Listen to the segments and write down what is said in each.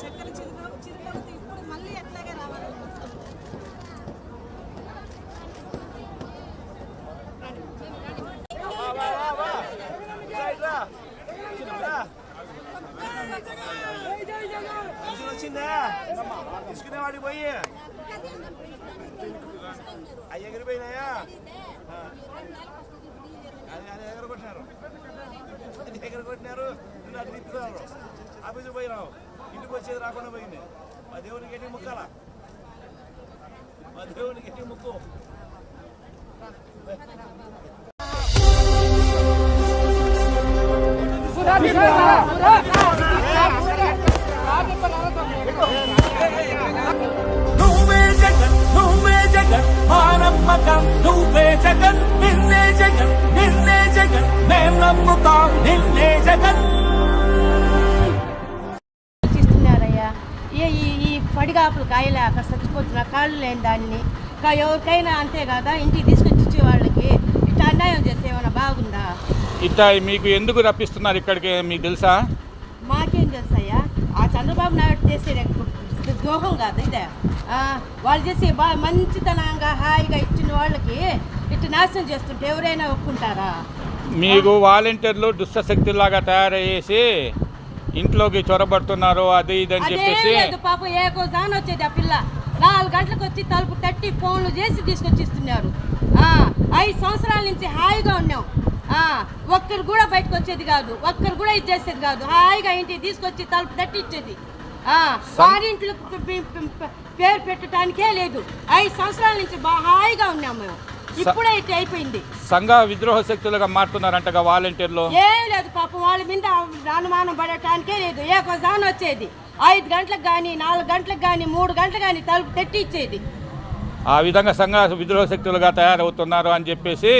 చక్కెర చిరునవ్వు చిరునవ్వుతో ఇప్పుడు మళ్ళీ ఎట్లాగే రావాలి వచ్చిందా తీసుకునేవాడికి పోయి అవి ఎగిరిపోయినాయా అది అది ఎగరగొట్టినారు అది ఎగరగొట్టినారు నువ్వు అటు తిప్పుతున్నారు ఆఫీసు పోయినావు ఇంటికి వచ్చేది రాకుండా పోయింది మా దేవునికి ఎట్టి ముక్కాల మా దేవునికి ఎట్టి ముక్కు నువ్వే జగన్ నువ్వే జగన్ నువ్వే జగన్ నిన్నే జగన్ నిన్నే జగన్ మేం నమ్ముతాం నిన్నే జగన్. ఈ ఈ పడిగాపులు కాయలేక అక్కడ చచ్చిపోతున్న కాళ్ళు లేని దాన్ని. ఎవరికైనా అంతే కదా ఇంటికి తీసుకొచ్చి అన్యాయం చేస్తే ఏమైనా బాగుందా? ఇట్లా మీకు ఎందుకు రప్పిస్తున్నారు ఇక్కడికి? మీకు తెలుసా? మాకేం తెలుసయ్యా? ఆ చంద్రబాబు నాయుడు చేసే ద్రోహం కాదు ఇదే. వాళ్ళు చేసే బా మంచితనంగా హాయిగా ఇచ్చిన వాళ్ళకి ఇట్లా నాశనం చేస్తుంటే ఎవరైనా ఒప్పుకుంటారా? మీకు వాలంటీర్లు దుష్ట శక్తుల్లాగా తయారయ్యేసి ఇంట్లోకి చొరబడుతున్నారు అది ఇది అని చెప్పేసి పాపం ఏ దాని వచ్చేది ఆ పిల్ల. నాలుగు గంటలకు వచ్చి తలుపు తట్టి ఫోన్లు చేసి తీసుకొచ్చి ఇస్తున్నారు ఐదు సంవత్సరాల నుంచి హాయిగా ఉన్నాం. ఒక్కరు కూడా బయటకు వచ్చేది కాదు. ఒక్కరు కూడా ఇది చేసేది కాదు. హాయిగా ఇంటికి తీసుకొచ్చి తలుపు తట్టి ఇచ్చేది. పి- పేరు పెట్టడానికే లేదు. ఐదు సంవత్సరాల నుంచి హాయిగా ఉన్నాం మేము. ఇప్పుడే ఇట్లా అయిపోయింది. సంఘ విద్రోహ శక్తులుగా మారుతున్నారంటగా వాలంటీర్లు? ఏం లేదు పాపం వాళ్ళ మీద అనుమానం పడటానికే లేదు. ఏ జాన్ వచ్చేది. ఐదు గంటలకు కానీ నాలుగు గంటలకు కానీ మూడు గంటలకు కానీ తలుపు తెట్టి ఇచ్చేది ఆ విధంగా సంఘ విద్రోహ శక్తులుగా తయారవుతున్నారు అని చెప్పేసి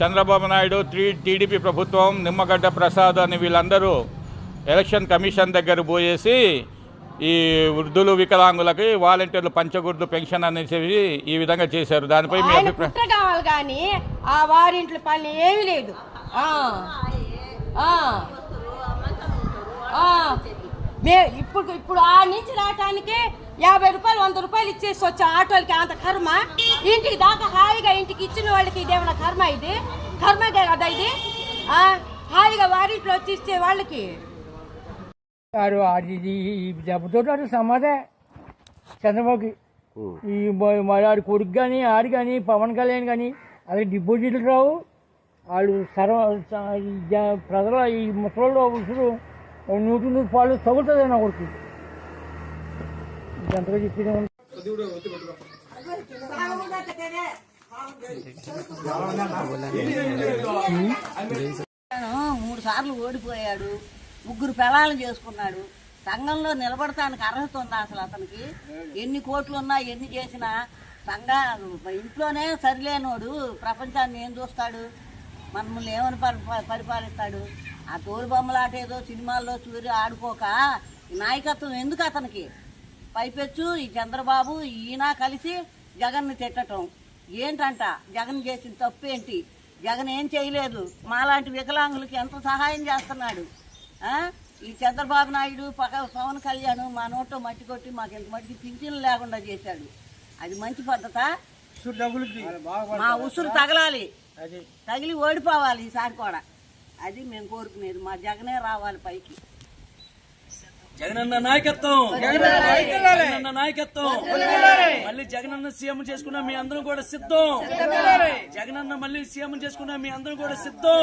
చంద్రబాబు నాయుడు టీ టీడీపీ ప్రభుత్వం నిమ్మగడ్డ ప్రసాద్ అని వీళ్ళందరూ ఎలక్షన్ కమిషన్ దగ్గర పోయేసి ఈ వృద్ధులు వికలాంగులకి వాలంటీర్లు పంచగుర్దు పెన్షన్ అనేసి ఈ విధంగా చేశారు. దానిపై మీ అభిప్రాయం? కావాలి కానీ ఆ వారింట్లో పని ఏమీ లేదు. మే ఇప్పుడు ఇప్పుడు ఆ నుంచి రావటానికి యాభై రూపాయలు వంద రూపాయలు ఇచ్చేసి వచ్చాం ఆటోలకి. అంత కర్మ. ఇంటికి దాకా హాయిగా ఇంటికి ఇచ్చిన వాళ్ళకి ఇదేమన్నా కర్మ ఇది? కర్మగే కదా ఇది? ఆ, హాయిగా వారింట్లో వచ్చి ఇచ్చే వాళ్ళకి. వారు అది ఇది ఈ దెబ్బతో సమాధే చంద్రబాబుకి. ఈ ఆడి కొడుకు కానీ ఆడి కానీ పవన్ కళ్యాణ్ కానీ అది డిపాజిట్లు రావు. వాళ్ళు సర్వ ప్రజల ఈ ముసలిలో ఉసురు నూటి నూరు పాలు తగులుతుంది నా కొడుకు ఎంతగా చెప్పింది మూడు సార్లు ఓడిపోయాడు. ముగ్గురు పిల్లలు చేసుకున్నాడు. సంఘంలో నిలబడటానికి అర్హత ఉందా అసలు అతనికి? ఎన్ని కోట్లు ఉన్నా ఎన్ని చేసినా సంఘ ఇంట్లోనే సరిలేనోడు. ప్రపంచాన్ని ఏం చూస్తాడు? మనల్ని ఏమని పరి- పరిపాలిస్తాడు? ఆ తోలు బొమ్మలాట ఏదో సినిమాల్లో చూరి ఆడుకోక నాయకత్వం ఎందుకు అతనికి? పైపెచ్చు ఈ చంద్రబాబు ఈయన కలిసి జగన్ని తిట్టటం. ఏంటంట? జగన్ చేసిన తప్పు ఏంటి జగన్ ఏం చేయలేదు? మాలాంటి వికలాంగులకి ఎంత సహాయం చేస్తున్నాడు? ఈ చంద్రబాబు నాయుడు పక్క పవన్ కళ్యాణ్ మా నోట్లో మట్టి కొట్టి మాకు ఇంత మట్టికి పింఛన్లు లేకుండా చేశాడు. అది మంచి పద్ధత? మా ఉసురు తగలాలి. తగిలి ఓడిపోవాలి ఈసారి కూడా. అది మేము కోరుకునేది. మా జగనే రావాలి పైకి. జగనన్న నాయకత్వం. జగనన్న నాయకత్వం. మళ్ళీ జగనన్న సీఎం చేసుకున్న మీ అందరం కూడా సిద్ధం. జగనన్న మళ్ళీ సీఎం చేసుకున్న మీ అందరం కూడా సిద్ధం.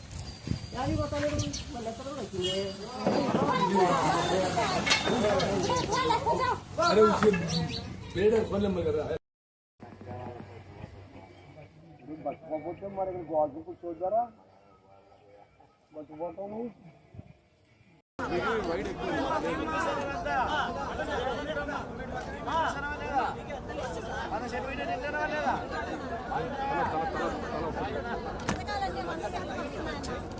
ఉంగావు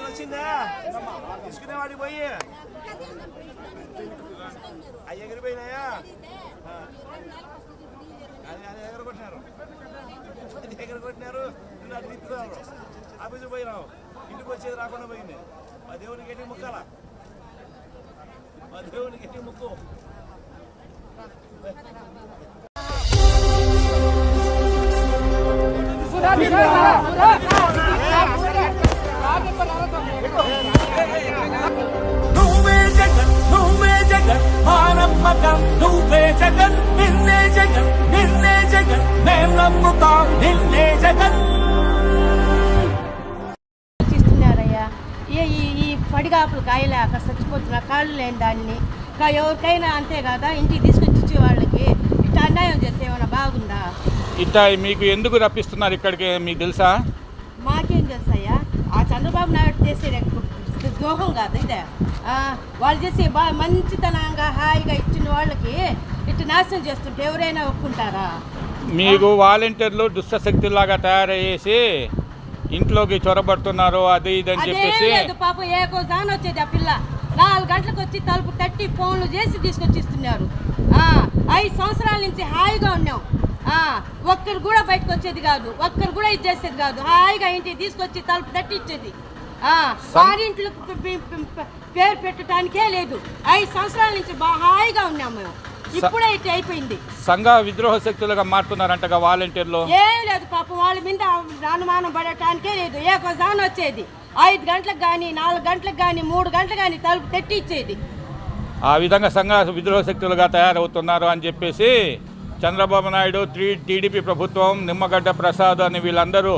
వచ్చిందా? తీసుకునేవాడికి పోయి. అవి ఎగిరిపోయినాయా ఆ. అది అది ఎగరగొట్టినారు అది ఎగరగొట్టినారు నిన్ను అటు తిప్పుతున్నారు ఆఫీసు పోయినావు. ఇంటికి వచ్చేది రాకుండా పోయింది. మా దేవునికి ఎట్టి ముక్కాల. మా దేవునికి ఎట్టి ముక్కు. నువ్వే నమ్మకం నువ్వే జగన్ నిన్నే జగన్ నిన్నే జగన్ మేం నమ్ముతాం నిన్నే జగన్ ఈ ఈ- పడిగాపులు కాయలేక చచ్చిపోతున్న కాళ్ళు లేని దాన్ని ఇంకా ఎవరికైనా అంతే కదా? ఇంటికి తీసుకొచ్చి ఇచ్చే వాళ్ళకి ఇట్లా అన్యాయం చేస్తే ఏమైనా బాగుందా? ఇట్లా మీకు ఎందుకు రప్పిస్తున్నారు ఇక్కడికి? మీకు తెలుసా? మాకేం చేస్తాయా ఆ చంద్రబాబు నాయుడు చేసే ద్రోహం కాదు ఇదే. వాళ్ళు చేసే బా మంచితనంగా హాయిగా ఇచ్చిన వాళ్ళకి ఇట్లా నాశనం చేస్తుంటే ఎవరైనా ఒప్పుకుంటారా? మీకు వాలంటీర్లు దుష్టశక్తుల్లాగా తయారయ్యేసి ఇంట్లోకి చొరబడుతున్నారు అది ఇది అని చెప్పేసి పాపం ఏ కోసాన వచ్చేది ఆ పిల్ల. నాలుగు గంటలకు వచ్చి తలుపు తట్టి ఫోన్లు చేసి తీసుకొచ్చి ఇస్తున్నారు ఆ, ఐదు సంవత్సరాల నుంచి హాయిగా ఉన్నాం. ఒక్కరు కూడా బయటకు వచ్చేది కాదు. ఒక్కరు కూడా ఇది చేసేది కాదు. హాయిగా ఇంటికి తీసుకొచ్చి తలుపు తట్టి ఇచ్చేది. వారింట్లకు పేరు పెట్టడానికే లేదు. ఐదు సంవత్సరాల నుంచి హాయిగా ఉన్నాం మేము. ఇప్పుడే అయిపోయింది. సంఘ విద్రోహ శక్తులుగా మారుతున్నారంటగా వాలంటీర్లు? ఏం లేదు పాపం వాళ్ళ మీద అనుమానం పడటానికే లేదు. ఏ జాన్ వచ్చేది. ఐదు గంటలకు కానీ నాలుగు గంటలకు కానీ మూడు గంటలకు కానీ తలుపు తెట్టి ఇచ్చేది ఆ విధంగా సంఘ విద్రోహ శక్తులుగా తయారవుతున్నారు అని చెప్పేసి చంద్రబాబు నాయుడు త్రీ టీడీపీ ప్రభుత్వం నిమ్మగడ్డ ప్రసాద్ అని వీళ్ళందరూ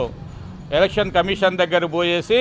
ఎలక్షన్ కమిషన్ దగ్గర పోయేసి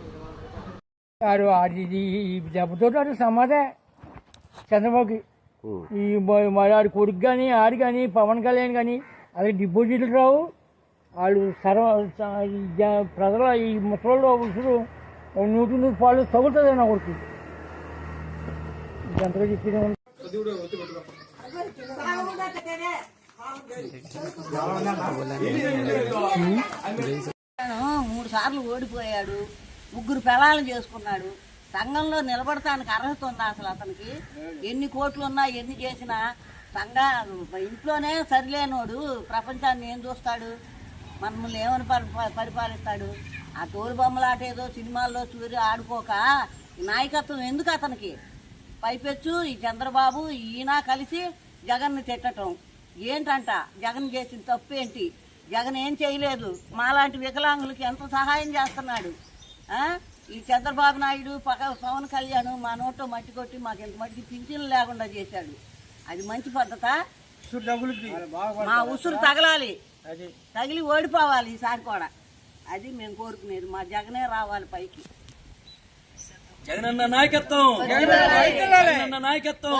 వాడు అది దెబ్బతో సమాధే చంద్రబాబుకి ఈ ఆడి కొడుకు కానీ ఆడి కానీ పవన్ కళ్యాణ్ కానీ అది డిపాజిట్లు రావు. వాళ్ళు సర్వ ప్రజల ఈ ముసలిలో ఉసురు నూటి నూరు పాలు తగులుతుంది నా కొడుకు. మూడు సార్లు ఓడిపోయాడు. ముగ్గురు పిల్లలు చేసుకున్నాడు. సంఘంలో నిలబడటానికి అర్హత ఉందా అసలు అతనికి? ఎన్ని కోట్లు ఉన్నా ఎన్ని చేసినా సంఘ ఇంట్లోనే సరిలేనోడు ప్రపంచాన్ని ఏం చూస్తాడు? మనల్ని ఏమని పరి- పరిపాలిస్తాడు? ఆ తోలు బొమ్మలాట ఏదో సినిమాల్లో చూరి ఆడుకోక నాయకత్వం ఎందుకు అతనికి? పైపెచ్చు ఈ చంద్రబాబు ఈయన కలిసి జగన్ని తిట్టటం. ఏంటంట? జగన్ చేసిన తప్పు ఏంటి జగన్ ఏం చేయలేదు. మాలాంటి వికలాంగులకి ఎంత సహాయం చేస్తున్నాడు? ఈ చంద్రబాబు నాయుడు పవన్ కళ్యాణ్ మా నోట్లో మట్టి కొట్టి మాకు ఎంత మట్టి పింఛన్లు లేకుండా చేశాడు. అది మంచి పద్ధత? మా ఉసురు తగలాలి. తగిలి ఓడిపోవాలి ఈసారి కూడా. అది మేము కోరుకునేది. మా జగనే రావాలి పైకి. జగనన్న నాయకత్వం. జగనన్న నాయకత్వం.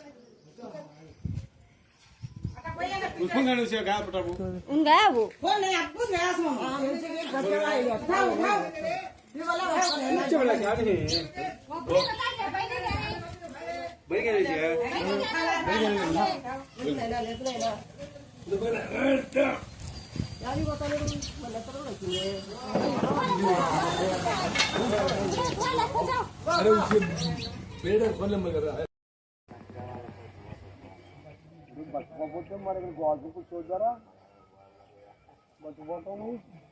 उसको गाने से गया पटा वो उन गया वो वो नहीं आपको गया समझ उठाओ उठाओ ये वाला नीचे वाला क्या है बैठ गए जी बैठ गए यार ये बता दे मतलब तो रखी है अरे उसे बेड़ा खोलने में कर रहा है what am I going to go out? People show that up. But what on is?